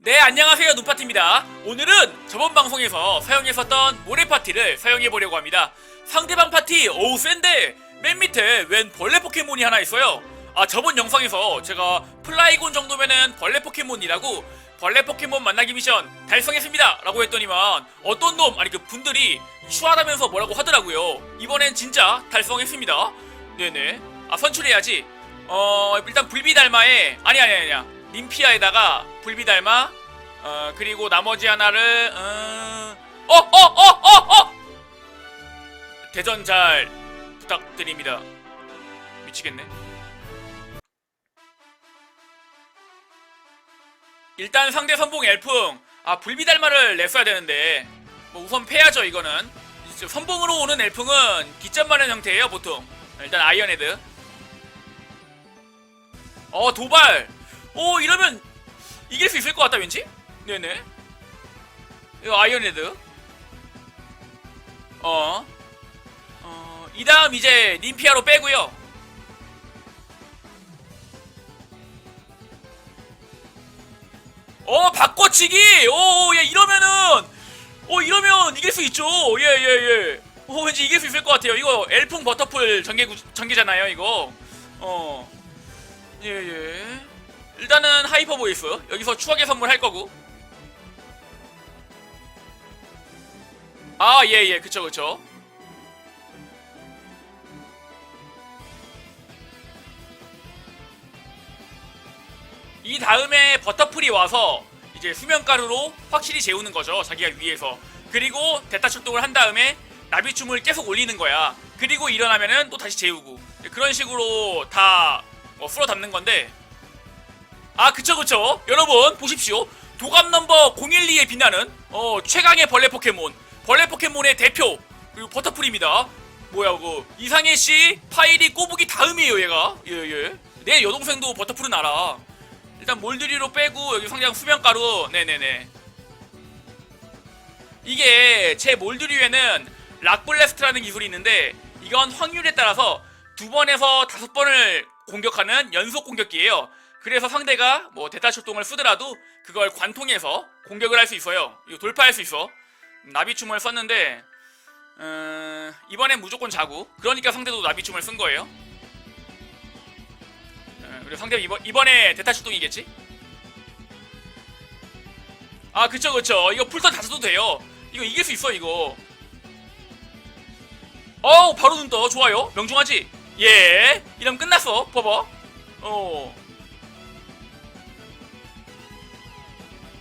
네 안녕하세요 눈파티입니다. 오늘은 저번 방송에서 사용했었던 모래파티를 사용해보려고 합니다. 상대방 파티 어우 센데! 맨 밑에 웬 벌레 포켓몬이 하나 있어요. 아 저번 영상에서 제가 플라이곤 정도면은 벌레 포켓몬이라고 벌레 포켓몬 만나기 미션 달성했습니다! 라고 했더니만 어떤 놈 아니 그 분들이 추하다면서 뭐라고 하더라고요. 이번엔 진짜 달성했습니다. 네네. 아 선출해야지. 어 일단 불비달마에 아니 아니 아니야 님피아에다가 불비달마 어 그리고 나머지 하나를 어, 어 어 어 어 어! 대전 잘 부탁드립니다. 미치겠네. 일단 상대 선봉 엘풍. 아 불비달마를 냈어야 되는데. 뭐 우선 패야죠 이거는. 선봉으로 오는 엘풍은 기점 많은 형태예요 보통. 일단 아이언헤드. 어 도발 오 이러면 이길 수 있을 것 같다 왠지? 네네. 이거 아이언헤드. 어. 어, 이 다음 이제 님피아로 빼고요. 어 바꿔치기! 오 예, 이러면은 어 이러면 이길 수 있죠. 예예예. 어 왠지 이길 수 있을 것 같아요. 이거 엘풍 버터풀 전개 전개잖아요 이거. 어. 예예. 일단은 하이퍼 보이스. 여기서 추억의 선물 할 거고. 아 예예. 그쵸 그쵸. 이 다음에 버터풀이 와서 이제 수면가루로 확실히 재우는 거죠 자기가 위에서. 그리고 대타 출동을 한 다음에 나비춤을 계속 올리는 거야. 그리고 일어나면은 또 다시 재우고. 그런 식으로 다 어, 풀어 담는 건데 아 그쵸 그쵸. 여러분 보십시오. 도감 넘버 012에 빛나는 어 최강의 벌레 포켓몬. 벌레 포켓몬의 대표 그리고 버터풀입니다. 뭐야 그 이상해 씨 파일이 꼬부기 다음이에요 얘가. 예예. 내 여동생도 버터풀은 알아. 일단 몰드리로 빼고 여기 상장 수면가루 네네네. 이게 제 몰드리에는 락블레스트라는 기술이 있는데 이건 확률에 따라서 두 번에서 다섯 번을 공격하는 연속 공격기예요. 그래서 상대가 뭐 대타 출동을 쓰더라도 그걸 관통해서 공격을 할 수 있어요. 이거 돌파할 수 있어. 나비춤을 썼는데 음, 이번엔 무조건 자고. 그러니까 상대도 나비춤을 쓴 거예요. 음, 그리고 상대 이번 이번에 대타 출동이겠지? 아 그쵸 그쵸. 이거 풀턴 다 써도 돼요. 이거 이길 수 있어 이거. 어우 바로 눈 떠 좋아요 명중하지 예 이러면 끝났어 봐봐 어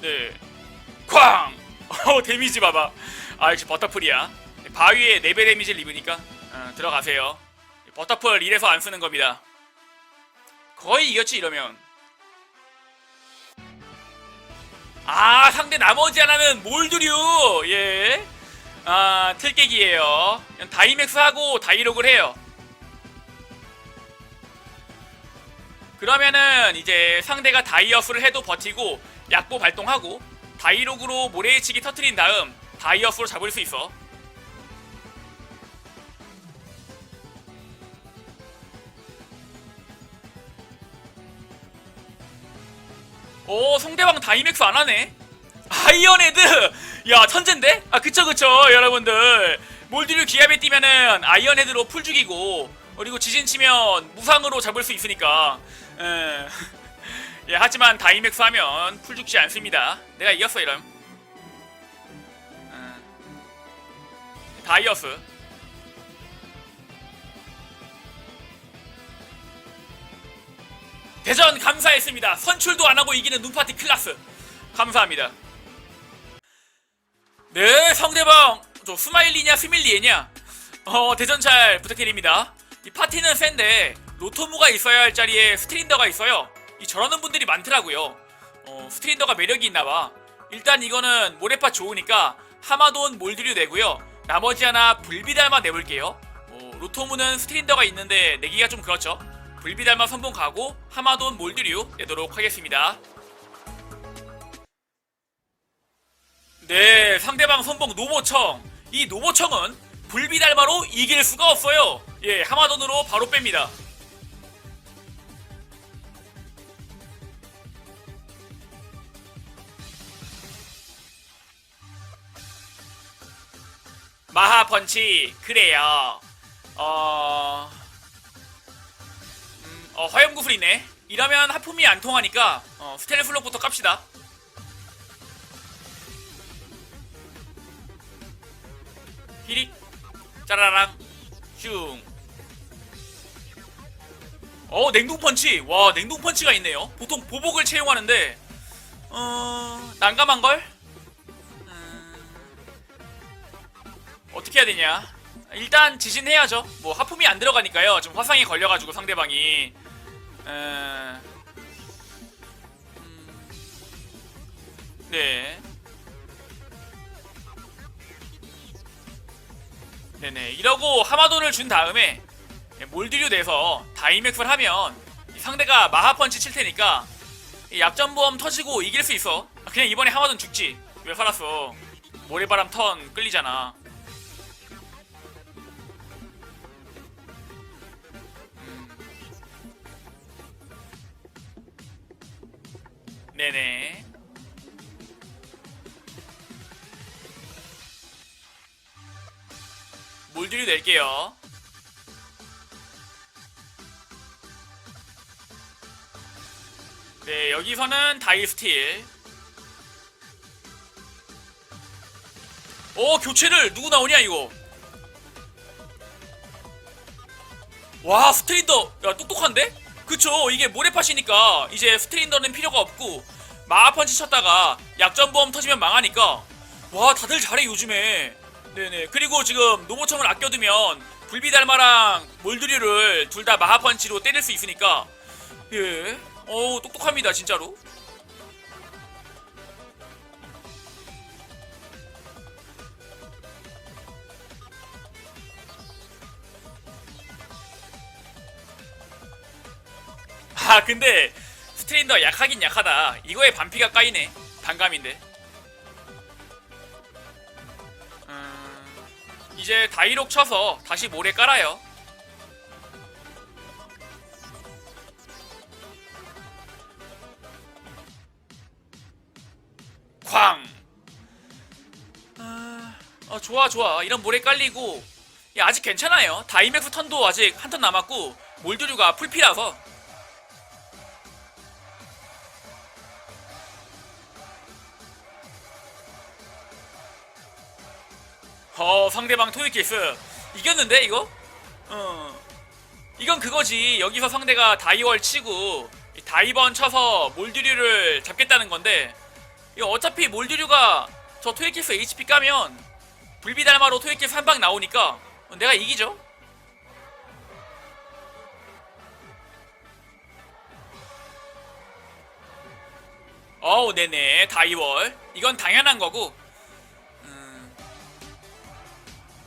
네 쾅! 어 데미지 봐봐. 아 역시 버터풀이야. 바위에 4배 데미지를 입으니까 어, 들어가세요. 버터풀 이래서 안 쓰는 겁니다. 거의 이겼지 이러면. 아 상대 나머지 하나는 몰드류. 예. 아, 틀깨기예요. 그냥 다이맥스 하고 다이록을 해요. 그러면은 이제 상대가 다이어스를 해도 버티고 약보 발동하고 다이록으로 모래치기 터트린 다음 다이어스로 잡을 수 있어. 오 상대방 다이맥스 안 하네. 아이언헤드 야 천재인데? 아 그쵸 그쵸 여러분들 몰드를 기압에 뛰면은 아이언헤드로 풀 죽이고 그리고 지진 치면 무상으로 잡을 수 있으니까 에, 예, 하지만 다이맥스 하면 풀 죽지 않습니다. 내가 이겼어 이럼 에, 다이어스. 대전 감사했습니다. 선출도 안하고 이기는 눈파티 클라스. 감사합니다. 네 상대방. 저 스마일리냐 스밀리에냐? 어 대전 잘 부탁드립니다. 이 파티는 센데 로토무가 있어야 할 자리에 스트린더가 있어요 이 저러는 분들이 많더라고요 어 스트린더가 매력이 있나봐 일단 이거는 모래파 좋으니까 하마돈 몰드류 내고요 나머지 하나 불비달마 내볼게요 어, 로토무는 스트린더가 있는데 내기가 좀 그렇죠 불비달마 선봉 가고 하마돈 몰드류 내도록 하겠습니다 네, 상대방 선봉 노보청. 이 노보청은 불비달마로 이길 수가 없어요. 예, 하마돈으로 바로 뺍니다. 마하 펀치 그래요. 어... 음, 어 화염구슬이네. 이러면 하품이 안 통하니까 어, 스텔레슬록부터 깝시다. 히릭 짜라랑. 슝. 어 냉동펀치. 와 냉동펀치가 있네요. 보통 보복을 채용하는데 어... 난감한걸? 어떻게 해야 되냐? 일단 지진해야죠. 뭐 하품이 안 들어가니까요. 좀 화상이 걸려가지고 상대방이 에... 음, 네. 네네. 이러고 하마돈을 준 다음에 몰디류 내서 다이맥스를 하면 이 상대가 마하펀치 칠 테니까 이 약점보험 터지고 이길 수 있어. 아, 그냥 이번에 하마돈 죽지. 왜 살았어? 모래바람 턴 끌리잖아. 네네. 몰드류 낼게요. 네, 여기서는 다이스틸. 오, 교체를 누구 나오냐, 이거? 와, 스트린더. 야, 똑똑한데? 그쵸, 이게 모래팟이니까 이제 스트린더는 필요가 없고 마하펀치 쳤다가 약점보험 터지면 망하니까 와, 다들 잘해, 요즘에. 네네. 그리고 지금 노모청을 아껴두면 불비달마랑 몰드류를 둘 다 마하펀치로 때릴 수 있으니까 예. 어우, 똑똑합니다, 진짜로. 아, 근데 스트레인더 약하긴 약하다. 이거에 반피가 까이네. 반감인데. 음, 이제 다이록 쳐서 다시 모래 깔아요. 쾅. 아, 어, 좋아 좋아. 이런 모래 깔리고 야, 아직 괜찮아요. 다이맥스 턴도 아직 한 턴 남았고 몰드류가 풀피라서 상대방 토이키스. 이겼는데 이거? 어. 이건 그거지. 여기서 상대가 다이월 치고 이 다이번 쳐서 몰드류를 잡겠다는 건데 이거 어차피 몰드류가 저 토이키스 HP 까면 불비달마로 토이키스 한 방 나오니까 내가 이기죠. 어우 네네. 다이월 이건 당연한 거고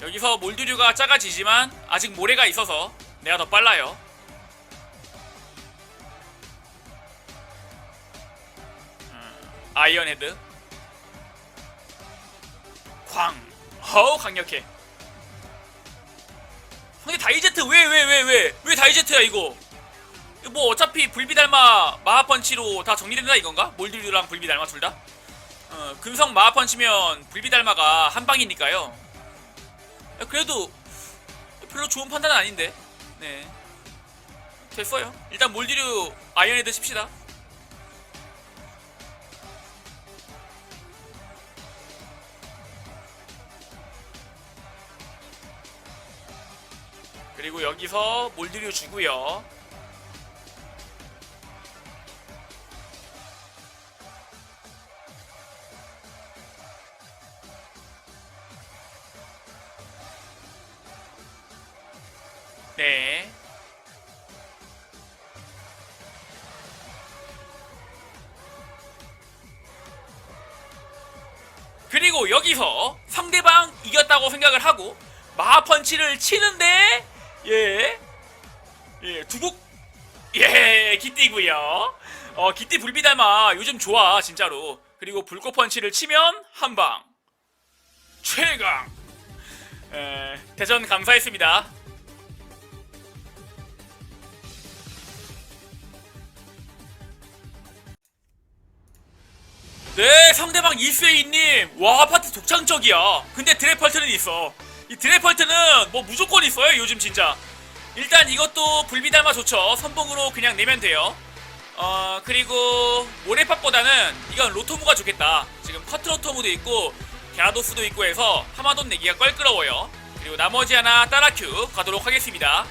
여기서 몰드류가 작아지지만 아직 모래가 있어서 내가 더 빨라요. 음, 아이언헤드 광 어우 강력해 근데 다이제트 왜 왜 왜 왜 왜 다이제트야 이거 뭐 어차피 불비달마 마하펀치로 다 정리된다 이건가? 몰드류랑 불비달마 둘 다? 어, 금성 마하펀치면 불비달마가 한 방이니까요 야, 그래도 별로 좋은 판단은 아닌데. 네. 됐어요. 일단 몰디류 아이언헤드 칩시다. 그리고 여기서 몰디류 주고요. 네. 그리고 여기서 상대방 이겼다고 생각을 하고 마하펀치를 치는데 예. 예, 두국 예, 기띠고요. 어, 기띠 불비달마 요즘 좋아, 진짜로. 그리고 불꽃 펀치를 치면 한 방. 최강. 에, 대전 감사했습니다. 네, 상대방 이스웨이님. 와, 파티 독창적이야. 근데 드래펄트는 있어. 이 드래펄트는 뭐 무조건 있어요 요즘 진짜. 일단 이것도 불비달마 좋죠. 선봉으로 그냥 내면 돼요. 어 그리고 모래팝보다는 이건 로토무가 좋겠다. 지금 커트로토무도 있고 게라도스도 있고 해서 하마돈 내기가 껄끄러워요. 그리고 나머지 하나 따라큐 가도록 하겠습니다.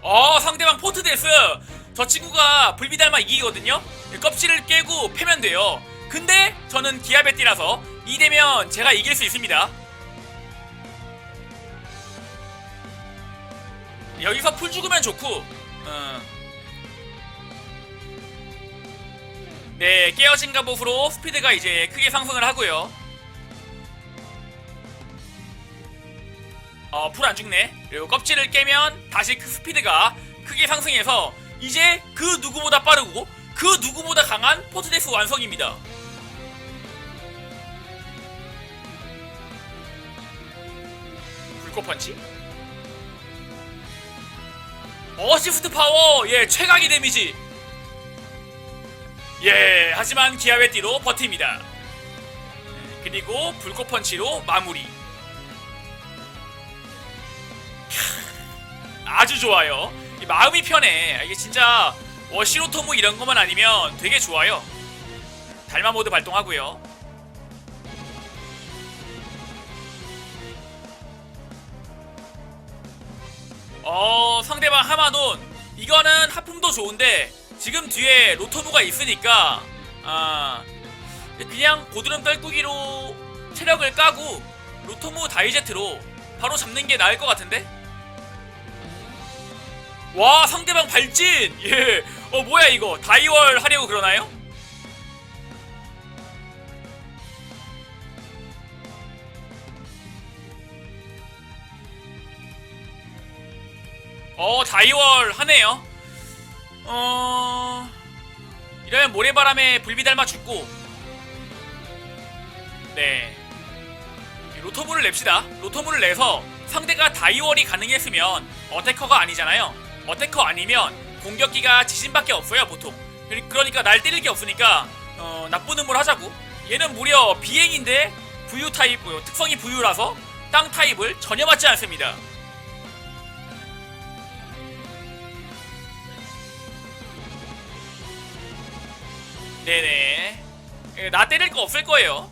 어 상대방 포트데스 저 친구가 불비달마 이기거든요 껍질을 깨고 패면 돼요 근데 저는 기아베띠라서 이 되면 제가 이길 수 있습니다 여기서 풀 죽으면 좋고 어. 네 깨어진 갑옷으로 스피드가 이제 크게 상승을 하고요 어, 풀 안 죽네. 그리고 껍질을 깨면 다시 그 스피드가 크게 상승해서 이제 그 누구보다 빠르고 그 누구보다 강한 포트데스 완성입니다. 불꽃 펀치? 어시스트 파워! 예, 최강의 데미지! 예, 하지만 기아의 뒤로 버팁니다. 그리고 불꽃 펀치로 마무리. 아주 좋아요. 이 마음이 편해. 이게 진짜 워시로토무 이런 것만 아니면 되게 좋아요. 달마 모드 발동하고요. 어 상대방 하마돈 이거는 하품도 좋은데 지금 뒤에 로토무가 있으니까 아 그냥 고드름 떨구기로 체력을 까고 로토무 다이제트로 바로 잡는 게 나을 것 같은데? 와 상대방 발진! 예 어 뭐야 이거? 다이월 하려고 그러나요? 어 다이월 하네요. 어 이러면 모래바람에 불비달마 죽고. 네. 로토무를 냅시다. 로토무를 내서 상대가 다이월이 가능했으면 어테커가 아니잖아요 어테커 아니면 공격기가 지진밖에 없어요 보통. 그러니까 날 때릴 게 없으니까 어, 나쁜 음을 하자고. 얘는 무려 비행인데 부유 타입 어, 특성이 부유라서 땅 타입을 전혀 맞지 않습니다. 네네. 예, 나 때릴 거 없을 거예요.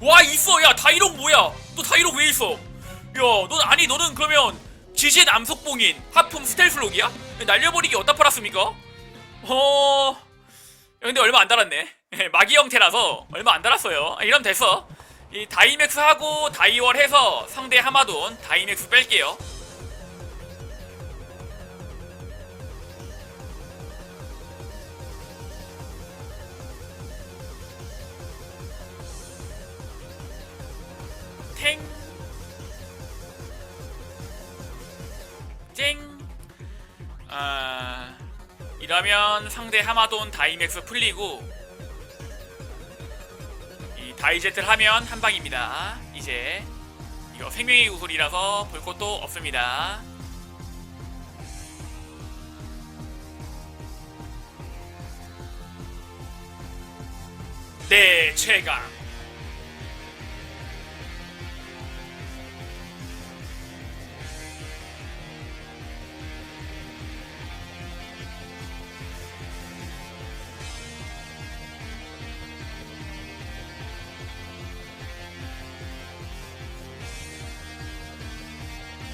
와 있어. 야 다이록 뭐야? 너 다이록 왜 있어 야너 아니 너는 그러면 지진 암속봉인 하품 스텔스록이야? 날려버리기 어디다 팔았습니까? 어 야, 근데 얼마 안 달았네. 마기 형태라서 얼마 안 달았어요. 아, 이러면 됐어. 이 다이맥스 하고 다이월 해서 상대 하마돈 다이맥스 뺄게요 아, 이러면 상대 하마돈 다이맥스 풀리고 이 다이제트를 하면 한 방입니다. 이제 이거 생명의 구슬이라서 볼 것도 없습니다. 네, 최강.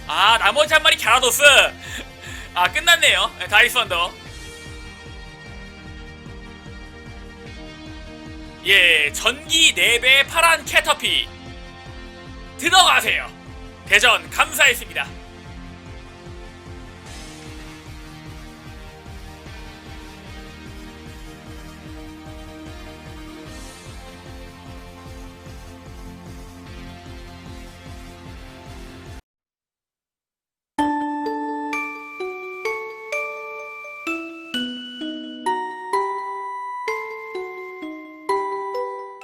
아 나머지 한 마리 갸라도스. 아 끝났네요. 네, 다이스 언더. 예 전기 4배 파란 캐터피. 들어가세요. 대전 감사했습니다